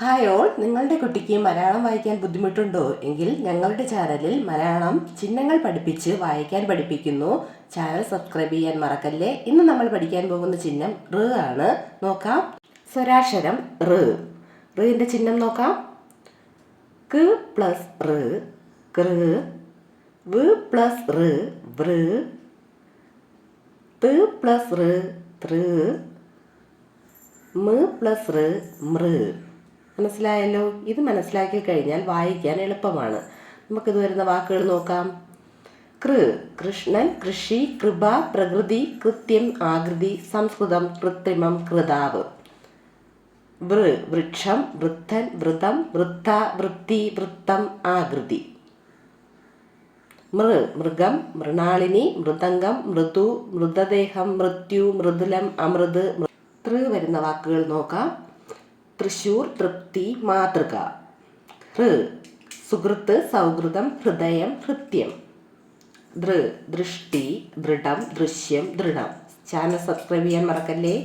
Hi all നിങ്ങളുടെ കുട്ടിക്ക് മലയാളം വായിക്കാൻ ബുദ്ധിമുട്ടുണ്ടോ? എങ്കിൽ ഞങ്ങളുടെ ചാനലിൽ മലയാളം ചിഹ്നങ്ങൾ പഠിപ്പിച്ച് വായിക്കാൻ പഠിപ്പിക്കുന്നു. ചാനൽ സബ്സ്ക്രൈബ് ചെയ്യാൻ മറക്കല്ലേ? ഇന്ന് നമ്മൾ പഠിക്കാൻ പോകുന്ന ചിഹ്നം റ് ആണ്. നോക്കാം. സ്വരാക്ഷരം റ് റിന്റെ ചിഹ്നം നോക്കാം. ക് പ്ലസ് റ് കൃ. വ് പ്ലസ് റ് വൃ. ത് പ്ലസ് റ് തൃ മ് പ്ലസ് റ് മൃ. മനസ്സിലായല്ലോ? ഇത് മനസ്സിലാക്കി കഴിഞ്ഞാൽ വായിക്കാൻ എളുപ്പമാണ്. നമുക്കിത് വരുന്ന വാക്കുകൾ നോക്കാം. കൃ കൃഷ്ണൻ കൃഷി കൃപ പ്രകൃതി കൃത്യം ആകൃതി സംസ്കൃതം കൃത്രിമം കൃതാവ്. വൃ വൃക്ഷം വൃദ്ധൻ വൃതം വൃത്ത വൃത്തി വൃത്തം ആകൃതി. മൃ മൃഗം മൃണാളിനി മൃദംഗം മൃദു മൃതദേഹം മൃത്യു മൃദുലം അമൃത് തൃ വരുന്ന വാക്കുകൾ നോക്കാം. തൃശൂർ തൃപ്തി മാതൃക. ഹൃ സുഹൃത്ത് സൗഹൃദം ഹൃദയം ഹൃത്യം. ദൃ ദൃഷ്ടി ദൃഢം ദൃശ്യം ദൃഢം. ചാനൽ സബ്സ്ക്രൈബ് ചെയ്യാൻ മറക്കല്ലേ?